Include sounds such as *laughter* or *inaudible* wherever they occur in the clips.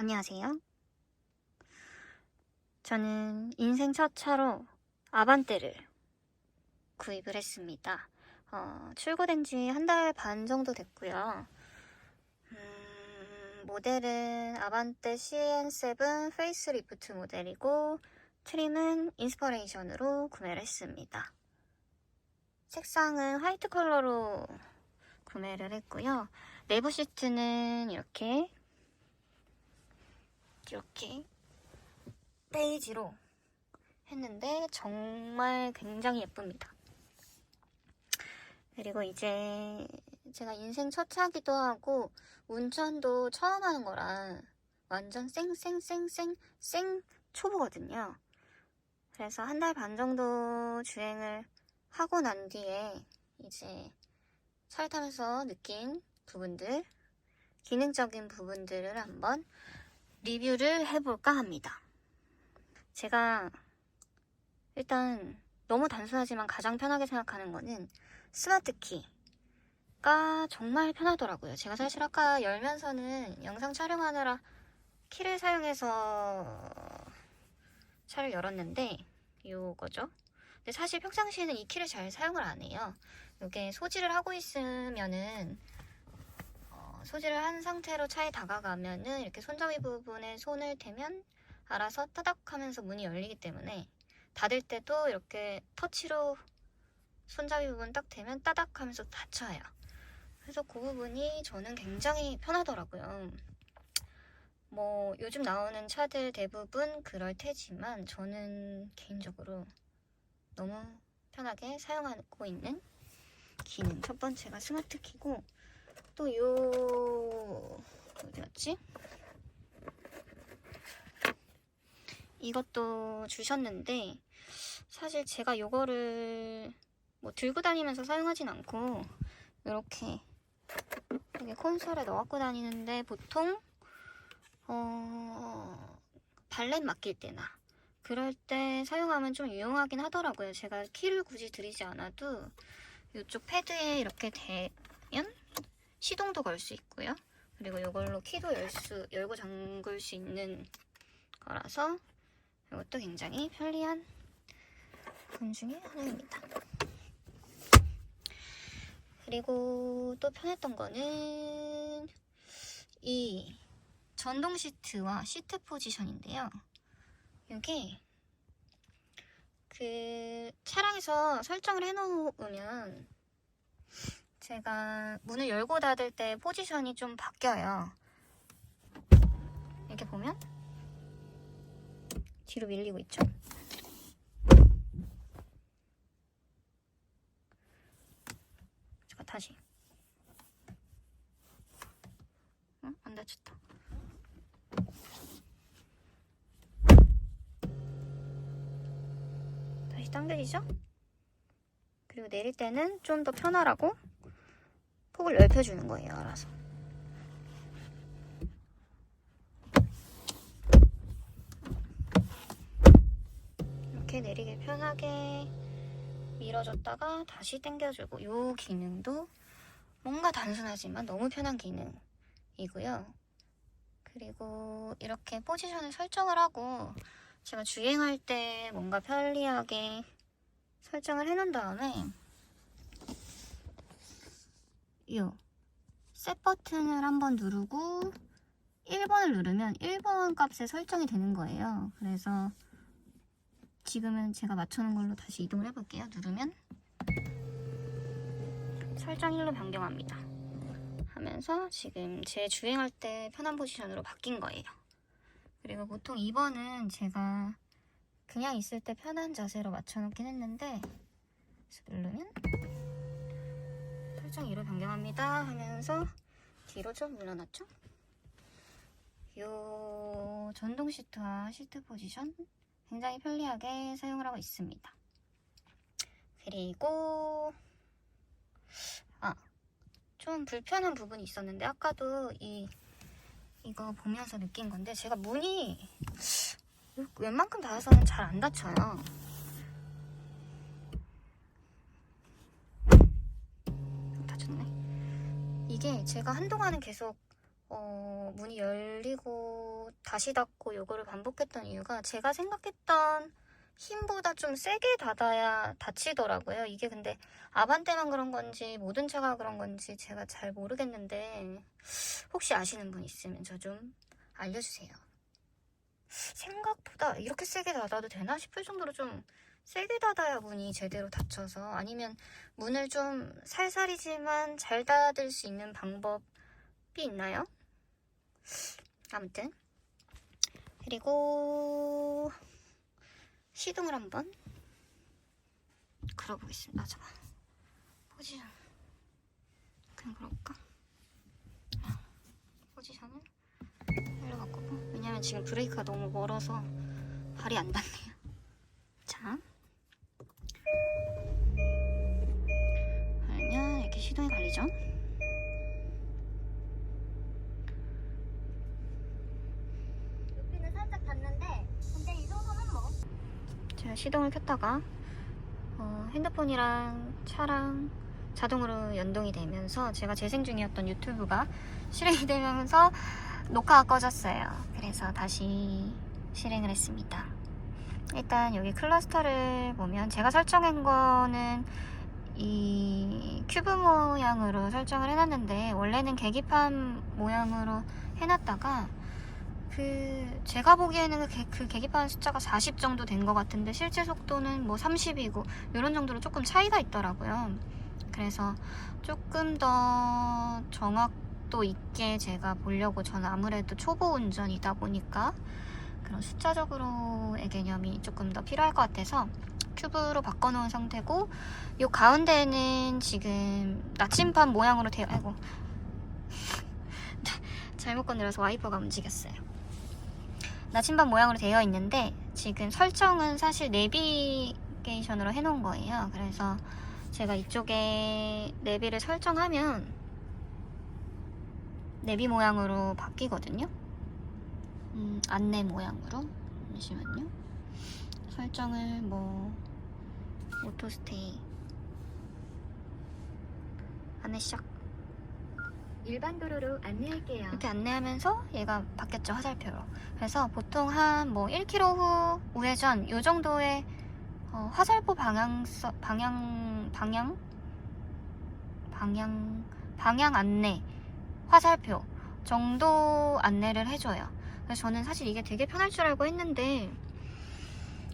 안녕하세요. 저는 인생 첫 차로 아반떼를 구입을 했습니다. 어, 출고된 지 한 달 반 정도 됐고요. 음, 모델은 아반떼 CN7 페이스 리프트 모델이고 트림은 인스퍼레이션으로 구매를 했습니다. 색상은 화이트 컬러로 구매를 했고요. 내부 시트는 이렇게 이렇게 베이지로 했는데 정말 굉장히 예쁩니다. 그리고 이제 제가 인생 첫 차기도 하고 운전도 처음 하는 거라 완전 쌩쌩쌩쌩 쌩 초보거든요. 그래서 한 달 반 정도 주행을 하고 난 뒤에 이제 차를 타면서 느낀 부분들, 기능적인 부분들을 한번 리뷰를 해볼까 합니다. 제가 일단 너무 단순하지만 가장 편하게 생각하는 거는 스마트 키가 정말 편하더라고요. 제가 사실 아까 열면서는 영상 촬영하느라 키를 사용해서 차를 열었는데 요거죠. 근데 사실 평상시에는 이 키를 잘 사용을 안 해요. 이게 소지를 하고 있으면은 어, 소지를 한 상태로 차에 다가가면은 이렇게 손잡이 부분에 손을 대면 알아서 따닥 하면서 문이 열리기 때문에 닫을 때도 이렇게 터치로 손잡이 부분 딱 대면 따닥 하면서 닫혀요. 그래서 그 부분이 저는 굉장히 편하더라고요. 뭐 요즘 나오는 차들 대부분 그럴 테지만 저는 개인적으로 너무 편하게 사용하고 있는 기능 첫 번째가 스마트 키고 또 요 어디였지? 이것도 주셨는데 사실 제가 요거를 뭐 들고 다니면서 사용하진 않고 이렇게 이렇게 콘솔에 넣어갖고 다니는데 보통 어 발렛 맡길 때나 그럴 때 사용하면 좀 유용하긴 하더라고요. 제가 키를 굳이 들이지 않아도 이쪽 패드에 이렇게 대면 시동도 걸 수 있고요. 그리고 이걸로 키도 열 수, 열고 잠글 수 있는 거라서 이것도 굉장히 편리한 부분 중에 하나입니다. 그리고 또 편했던 거는 이 전동 시트와 시트 포지션인데요. 이게 그 차량에서 설정을 해놓으면 제가 문을 열고 닫을 때 포지션이 좀 바뀌어요. 이렇게 보면 뒤로 밀리고 있죠. 잠깐 다시. 응? 안 다쳤다. 다시 당겨지죠? 그리고 내릴 때는 좀 더 편하라고 폭을 넓혀주는 거예요, 알아서. 이렇게 내리기 편하게 밀어줬다가 다시 당겨주고 이 기능도 뭔가 단순하지만 너무 편한 기능이고요. 그리고 이렇게 포지션을 설정을 하고 제가 주행할 때 뭔가 편리하게 설정을 해놓은 다음에 이셋 버튼을 한번 누르고 1번을 누르면 1번 값에 설정이 되는 거예요. 그래서 지금은 제가 맞춰놓은 걸로 다시 이동을 해볼게요. 누르면 설정 1로 변경합니다. 하면서 지금 제 주행할 때 편한 포지션으로 바뀐 거예요. 그리고 보통 2번은 제가 그냥 있을 때 편한 자세로 맞춰놓긴 했는데 누르면 설정 2로 변경합니다 하면서 뒤로 좀 물러났죠? 요 전동 시트와 시트 포지션 굉장히 편리하게 사용을 하고 있습니다. 그리고 아, 좀 불편한 부분이 있었는데 아까도 이 이거 보면서 느낀 건데 제가 문이 웬만큼 닫아서는 잘 안 닫혀요. 닫혔네. 이게 제가 한동안은 계속 어, 문이 열리고 다시 닫고 요거를 반복했던 이유가 제가 생각했던 힘보다 좀 세게 닫아야 닫히더라고요. 이게 근데 아반떼만 그런 건지 모든 차가 그런 건지 제가 잘 모르겠는데 혹시 아시는 분 있으면 저 좀 알려주세요. 생각보다 이렇게 세게 닫아도 되나 싶을 정도로 좀 세게 닫아야 문이 제대로 닫혀서 아니면 문을 좀 살살이지만 잘 닫을 수 있는 방법이 있나요? 아무튼 그리고 시동을 한번 걸어보겠습니다. 잠깐 포지션 그냥 그럴까? 포지션을 일로 바꾸고 왜냐면 지금 브레이크가 너무 멀어서 발이 안 닿네요. 자 그러면 이렇게 시동이 걸리죠? 여기는 살짝 닿는데 근데 이 정도는 뭐 제가 시동을 켰다가 어, 핸드폰이랑 차랑 자동으로 연동이 되면서 제가 재생 중이었던 유튜브가 *laughs* 실행이 되면서 녹화가 꺼졌어요. 그래서 다시 실행을 했습니다. 일단 여기 클러스터를 보면 제가 설정한 거는 이 큐브 모양으로 설정을 해놨는데 원래는 계기판 모양으로 해놨다가 그 제가 보기에는 그, 계, 그 계기판 숫자가 40 정도 된 것 같은데 실제 속도는 뭐 30이고 이런 정도로 조금 차이가 있더라고요. 그래서 조금 더 정확도 있게 제가 보려고 저는 아무래도 초보 운전이다 보니까 그런 숫자적으로의 개념이 조금 더 필요할 것 같아서 큐브로 바꿔놓은 상태고 요 가운데는 지금 나침반 모양으로 되어 아이고 *laughs* 잘못 건드려서 와이퍼가 움직였어요. 나침반 모양으로 되어 있는데 지금 설정은 사실 내비게이션으로 해놓은 거예요. 그래서 제가 이쪽에 내비를 설정하면 내비 모양으로 바뀌거든요. 음, 안내 모양으로. 잠시만요. 설정을 뭐 오토스테이 안내 시작 일반 도로로 안내할게요. 이렇게 안내하면서 얘가 바뀌었죠 화살표로 그래서 보통 한 뭐 1km 후 우회전 요 정도의 어, 화살표 방향 방향 방향 방향 방향 안내 화살표 정도 안내를 해줘요 그래서 저는 사실 이게 되게 편할 줄 알고 했는데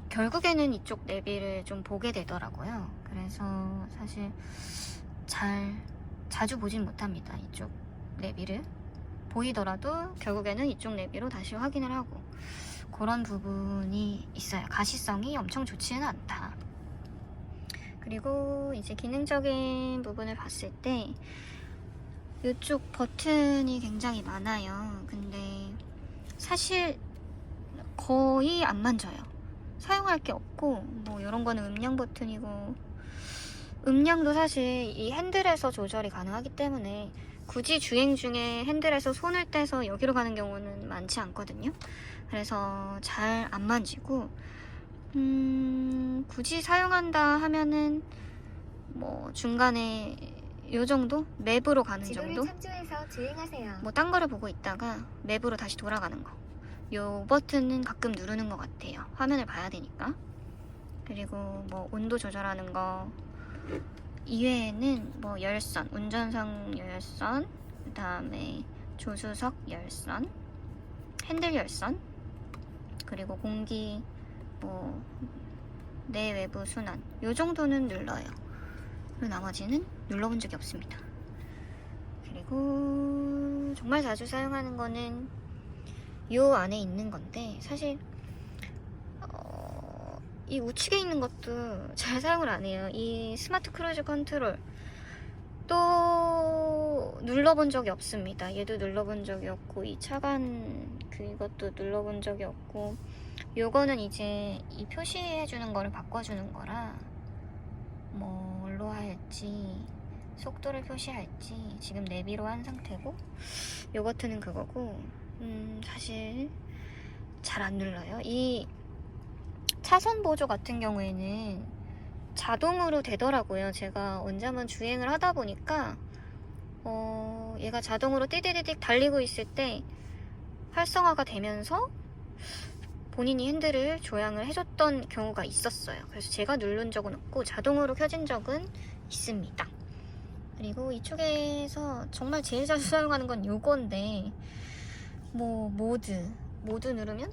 결국에는 이쪽 내비를 좀 보게 되더라고요 그래서 사실 잘 자주 보진 못합니다. 이쪽 내비를. 보이더라도 결국에는 이쪽 내비로 다시 확인을 하고 그런 부분이 있어요. 가시성이 엄청 좋지는 않다. 그리고 이제 기능적인 부분을 봤을 때 이쪽 버튼이 굉장히 많아요. 근데 사실 거의 안 만져요. 사용할 게 없고 뭐 이런 거는 음량 버튼이고 음량도 사실 이 핸들에서 조절이 가능하기 때문에 굳이 주행 중에 핸들에서 손을 떼서 여기로 가는 경우는 많지 않거든요. 그래서 잘 안 만지고 음, 굳이 사용한다 하면은 뭐 중간에 요 정도 맵으로 가는 정도 참조해서 주행하세요. 뭐 딴 거를 보고 있다가 맵으로 다시 돌아가는 거. 요 버튼은 가끔 누르는 것 같아요. 화면을 봐야 되니까. 그리고 뭐 온도 조절하는 거 이외에는 뭐 열선, 운전석 열선, 그 다음에 조수석 열선, 핸들 열선, 그리고 공기 뭐 내외부 순환 요 정도는 눌러요. 그리고 나머지는 눌러본 적이 없습니다. 그리고 정말 자주 사용하는 거는 요 안에 있는 건데 사실 어, 이 우측에 있는 것도 *laughs* 잘 사용을 안 해요. 이 스마트 크루즈 컨트롤 또 눌러본 적이 없습니다. 얘도 눌러본 적이 없고 이 차간 그것도 눌러본 적이 없고 요거는 이제 이 표시해 주는 거를 바꿔주는 거라 뭘로 할지 속도를 표시할지 지금 내비로 한 상태고 요 버튼은 그거고 음 사실 잘 안 눌러요. 이 차선 보조 같은 경우에는 자동으로 되더라고요. 제가 언제 한번 주행을 하다 보니까 어, 어, 얘가 자동으로 띠디디딕 달리고 있을 때 활성화가 되면서 본인이 핸들을 조향을 해줬던 경우가 있었어요. 그래서 제가 누른 적은 없고 자동으로 켜진 적은 있습니다. 그리고 이쪽에서 정말 제일 자주 *laughs* 사용하는 건 요건데 뭐 모드 모드 누르면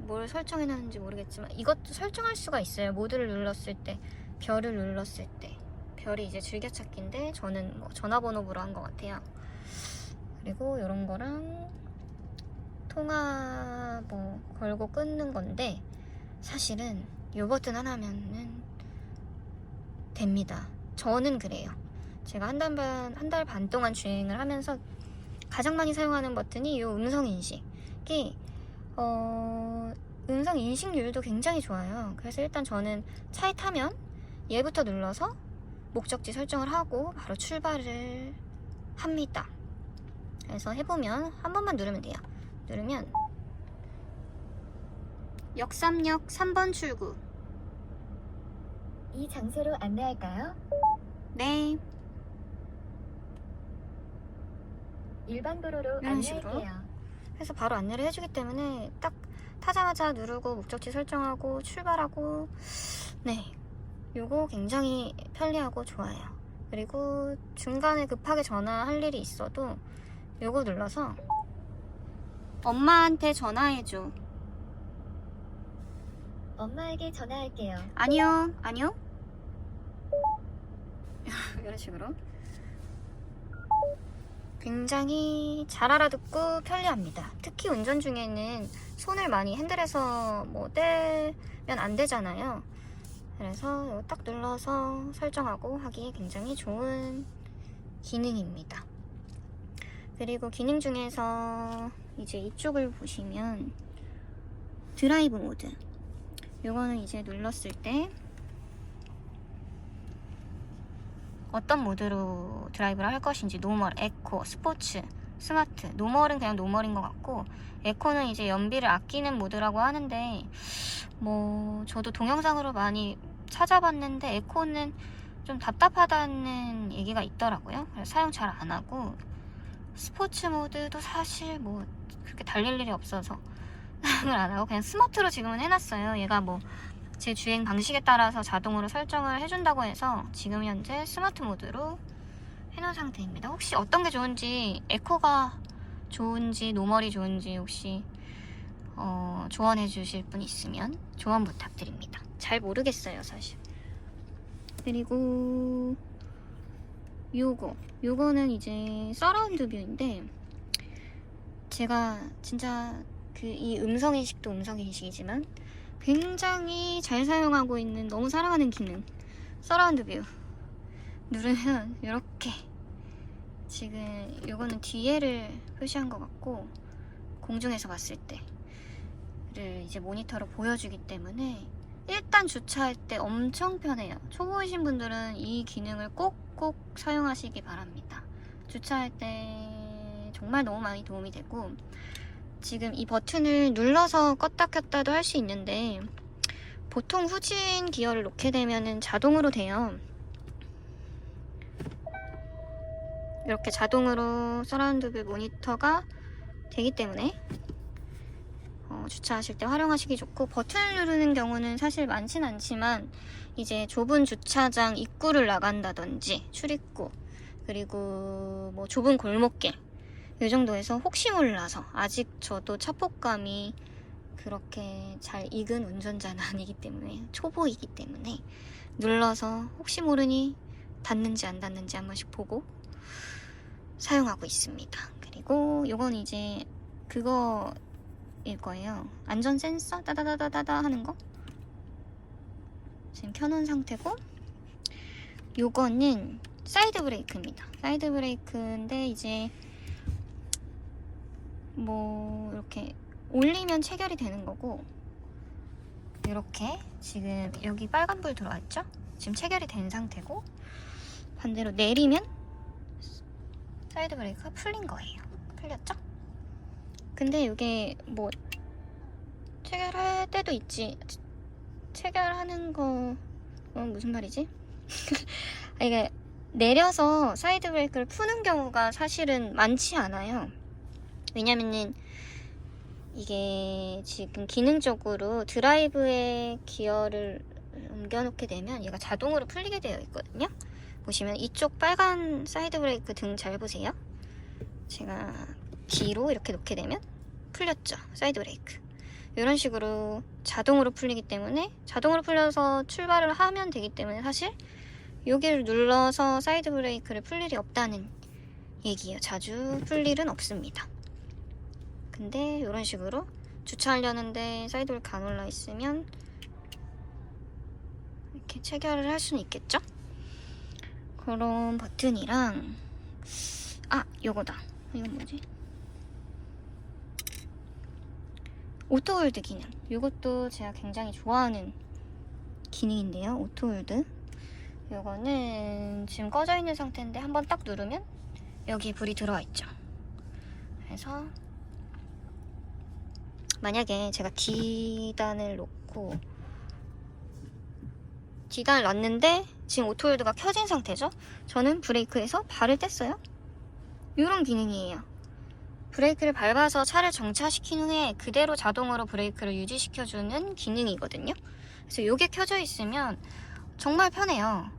뭘 설정해놨는지 모르겠지만 이것도 설정할 수가 있어요. 모드를 눌렀을 때 별을 눌렀을 때 별이 이제 즐겨찾기인데 저는 뭐 전화번호부로 한 것 같아요. 그리고 이런 거랑 통화 뭐 걸고 끊는 건데 사실은 이 버튼 하나면은 됩니다. 저는 그래요. 제가 한 달 반, 한 달 반 동안 주행을 하면서 가장 많이 사용하는 버튼이 이 음성 인식이 어, 음성 인식률도 굉장히 좋아요. 그래서 일단 저는 차에 타면 얘부터 눌러서 목적지 설정을 하고 바로 출발을 합니다. 그래서 해보면 한 번만 누르면 돼요. 누르면 역삼역 3번 출구 이 장소로 안내할까요? 네 일반 도로로 이런 식으로? 안내할게요. 해서 바로 안내를 해주기 때문에 딱 타자마자 누르고 목적지 설정하고 출발하고 네 요거 굉장히 편리하고 좋아요 그리고 중간에 급하게 전화할 일이 있어도 요거 눌러서 엄마한테 전화해줘 엄마에게 전화할게요. 안녕 안녕 *laughs* 이런 식으로 굉장히 잘 알아듣고 편리합니다. 특히 운전 중에는 손을 많이 핸들에서 뭐 떼면 안 되잖아요. 그래서 이거 딱 눌러서 설정하고 하기에 굉장히 좋은 기능입니다. 그리고 기능 중에서 이제 이쪽을 보시면 드라이브 모드. 이거는 이제 눌렀을 때 어떤 모드로 드라이브를 할 것인지 노멀, 에코, 스포츠, 스마트. 노멀은 그냥 노멀인 것 같고 에코는 이제 연비를 아끼는 모드라고 하는데 뭐 저도 동영상으로 많이 찾아봤는데 에코는 좀 답답하다는 얘기가 있더라고요. 그래서 사용 잘 안 하고 스포츠 모드도 사실 뭐 그렇게 달릴 일이 없어서 사용을 *laughs* 안 하고 그냥 스마트로 지금은 해놨어요 얘가 뭐 제 주행 방식에 따라서 자동으로 설정을 해준다고 해서 지금 현재 스마트 모드로 해놓은 상태입니다. 혹시 어떤 게 좋은지 에코가 좋은지 노멀이 좋은지 혹시 어, 조언해 주실 분 있으면 조언 부탁드립니다. 잘 모르겠어요 사실. 그리고 요거 요거는 이제 서라운드 뷰인데 제가 진짜 그 이 음성 인식도 음성 인식이지만 굉장히 잘 사용하고 있는 너무 사랑하는 기능 서라운드 뷰. 누르면 이렇게 지금 이거는 뒤에를 표시한 것 같고 공중에서 봤을 때를 이제 모니터로 보여주기 때문에 일단 주차할 때 엄청 편해요. 초보이신 분들은 이 기능을 꼭꼭 사용하시기 바랍니다. 주차할 때 정말 너무 많이 도움이 되고 지금 이 버튼을 눌러서 껐다 켰다도 할 수 있는데 보통 후진 기어를 놓게 되면 자동으로 돼요. 이렇게 자동으로 서라운드 뷰 모니터가 되기 때문에 어, 주차하실 때 활용하시기 좋고 버튼을 누르는 경우는 사실 많진 않지만 이제 좁은 주차장 입구를 나간다든지 출입구 그리고 뭐 좁은 골목길 이 정도에서 혹시 몰라서 아직 저도 차폭감이 그렇게 잘 익은 운전자는 *laughs* 아니기 때문에 초보이기 때문에 눌러서 혹시 모르니 닿는지 안 닿는지 한 번씩 보고 사용하고 있습니다. 그리고 이건 이제 그거일 거예요. 안전 센서 따다다다다다 하는 거 지금 켜놓은 상태고 요거는 사이드 브레이크입니다. 사이드 브레이크인데 이제 뭐 이렇게 올리면 체결이 되는 거고 이렇게 지금 여기 빨간불 들어왔죠? 지금 체결이 된 상태고 반대로 내리면 사이드 브레이크가 풀린 거예요. 풀렸죠? 근데 이게 뭐 체결할 때도 있지 체결하는 거 어, 무슨 말이지? *laughs* 아, 이게 내려서 사이드 브레이크를 푸는 경우가 사실은 많지 않아요. 왜냐면은 이게 지금 기능적으로 드라이브에 기어를 옮겨놓게 되면 얘가 자동으로 풀리게 되어 있거든요. 보시면 이쪽 빨간 사이드 브레이크 등 잘 보세요. 제가 뒤로 이렇게 놓게 되면 풀렸죠. 사이드 브레이크. 이런 식으로 자동으로 풀리기 때문에 자동으로 풀려서 출발을 하면 되기 때문에 사실 여기를 눌러서 사이드 브레이크를 풀 일이 없다는 얘기예요. 자주 풀 일은 없습니다. 근데 이런 식으로 주차하려는데 사이드 브레이크 안 올라 있으면 이렇게 체결을 할 수는 있겠죠? 그런 버튼이랑 아 요거다 이건 뭐지? 오토홀드 기능 이것도 제가 굉장히 좋아하는 기능인데요 오토홀드 요거는 지금 꺼져 있는 상태인데 한번 딱 누르면 여기 불이 들어와 있죠 그래서 만약에 제가 D단을 놓고 D단을 놨는데 지금 오토홀드가 켜진 상태죠 저는 브레이크에서 발을 뗐어요 이런 기능이에요 브레이크를 밟아서 차를 정차시킨 후에 그대로 자동으로 브레이크를 유지시켜주는 기능이거든요. 그래서 이게 켜져 있으면 정말 편해요.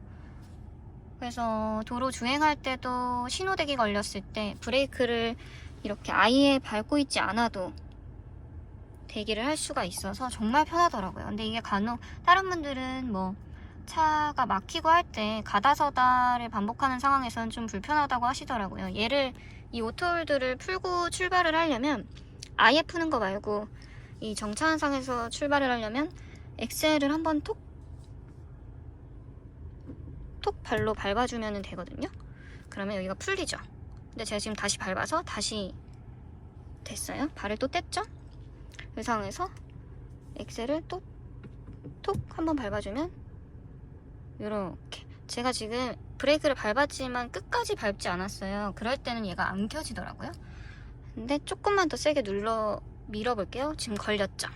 그래서 도로 주행할 때도 신호대기 걸렸을 때 브레이크를 이렇게 아예 밟고 있지 않아도 대기를 할 수가 있어서 정말 편하더라고요. 근데 이게 간혹 다른 분들은 뭐 차가 막히고 할 때 가다서다를 반복하는 상황에서는 좀 불편하다고 하시더라고요. 얘를 이 오토홀드를 풀고 출발을 하려면 아예 푸는 거 말고 이 정차한 상에서 출발을 하려면 엑셀을 한번 톡, 톡 발로 밟아주면 되거든요. 그러면 여기가 풀리죠. 근데 제가 지금 다시 밟아서 다시 됐어요. 발을 또 뗐죠. 그 상황에서 엑셀을 또톡 한번 밟아주면 이렇게 제가 지금 브레이크를 밟았지만 끝까지 밟지 않았어요. 그럴 때는 얘가 안 켜지더라고요. 근데 조금만 더 세게 눌러 밀어볼게요. 지금 걸렸죠?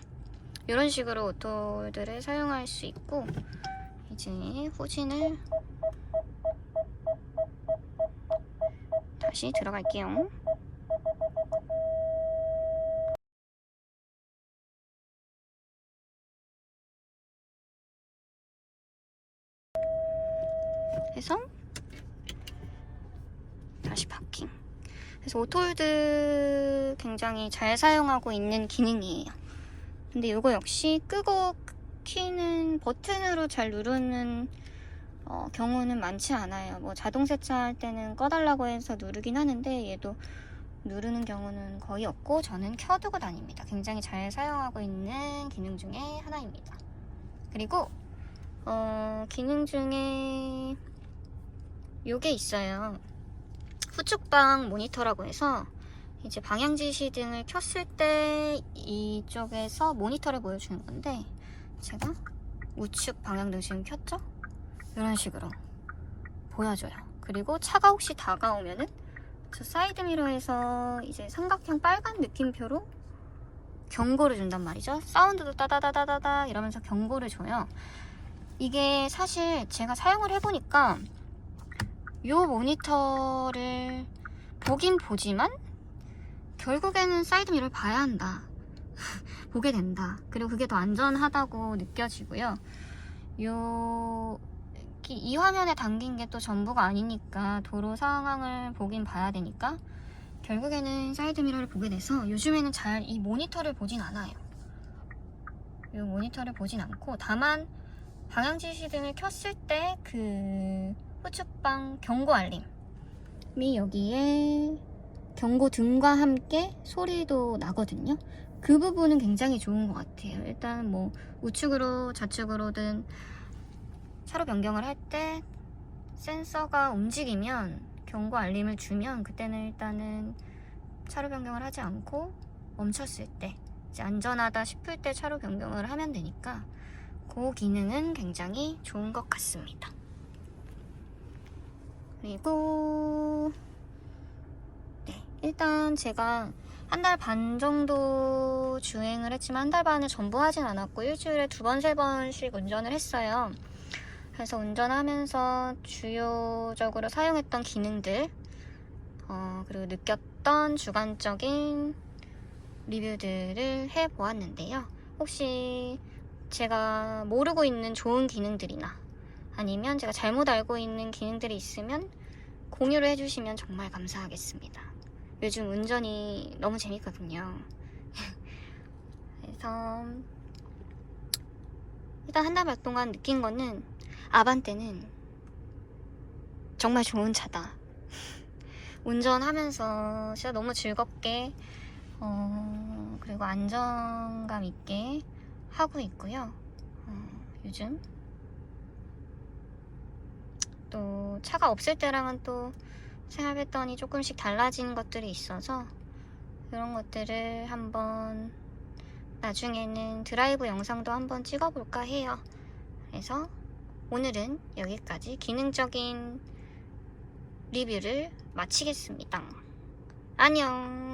이런 식으로 오토들을 사용할 수 있고 이제 후진을 다시 들어갈게요. 해서 다시 파킹. 그래서 오토홀드 굉장히 잘 사용하고 있는 기능이에요. 근데 이거 역시 끄고 키는 버튼으로 잘 누르는 어, 경우는 많지 않아요. 뭐 자동 세차할 때는 꺼달라고 해서 누르긴 하는데 얘도 누르는 경우는 거의 없고 저는 켜두고 다닙니다. 굉장히 잘 사용하고 있는 기능 중에 하나입니다. 그리고 어, 기능 중에 요게 있어요. 후측방 모니터라고 해서 이제 방향 지시 등을 켰을 때 이쪽에서 모니터를 보여주는 건데 제가 우측 방향 등 지금 켰죠? 이런 식으로 보여줘요. 그리고 차가 혹시 다가오면은 저 사이드 미러에서 이제 삼각형 빨간 느낌표로 경고를 준단 말이죠. 사운드도 따다다다다다 이러면서 경고를 줘요. 이게 사실 제가 사용을 해보니까 요 모니터를 보긴 보지만 결국에는 사이드 미러를 봐야 한다. *laughs* 보게 된다. 그리고 그게 더 안전하다고 느껴지고요. 요, 이- 이 화면에 담긴 게 또 전부가 아니니까 도로 상황을 보긴 봐야 되니까 결국에는 사이드 미러를 보게 돼서 요즘에는 잘 이 모니터를 보진 않아요. 이 모니터를 보진 않고 다만 방향 지시 등을 켰을 때그 후측방 경고 알림이 여기에 경고 등과 함께 소리도 나거든요. 그 부분은 굉장히 좋은 것 같아요. 일단 뭐 우측으로 좌측으로든 차로 변경을 할 때 센서가 움직이면 경고 알림을 주면 그때는 일단은 차로 변경을 하지 않고 멈췄을 때 안전하다 싶을 때 차로 변경을 하면 되니까 그 기능은 굉장히 좋은 것 같습니다. 그리고 네, 일단 제가 한 달 반 정도 주행을 했지만 한 달 반을 전부 하진 않았고 일주일에 두 번, 세 번씩 운전을 했어요. 그래서 운전하면서 주요적으로 사용했던 기능들, 어, 그리고 느꼈던 주관적인 리뷰들을 해보았는데요. 혹시 제가 모르고 있는 좋은 기능들이나 아니면 제가 잘못 알고 있는 기능들이 있으면 공유를 해주시면 정말 감사하겠습니다. 요즘 운전이 너무 재밌거든요. *laughs* 그래서 일단 한달반 동안 느낀 거는 아반떼는 정말 좋은 차다. *laughs* 운전하면서 진짜 너무 즐겁게 어, 그리고 안정감 있게 하고 있고요. 어, 요즘 또 차가 없을 때랑은 또 생활 패턴이 조금씩 달라진 것들이 있어서 이런 것들을 한번 나중에는 드라이브 영상도 한번 찍어볼까 해요. 그래서 오늘은 여기까지 기능적인 리뷰를 마치겠습니다. 안녕!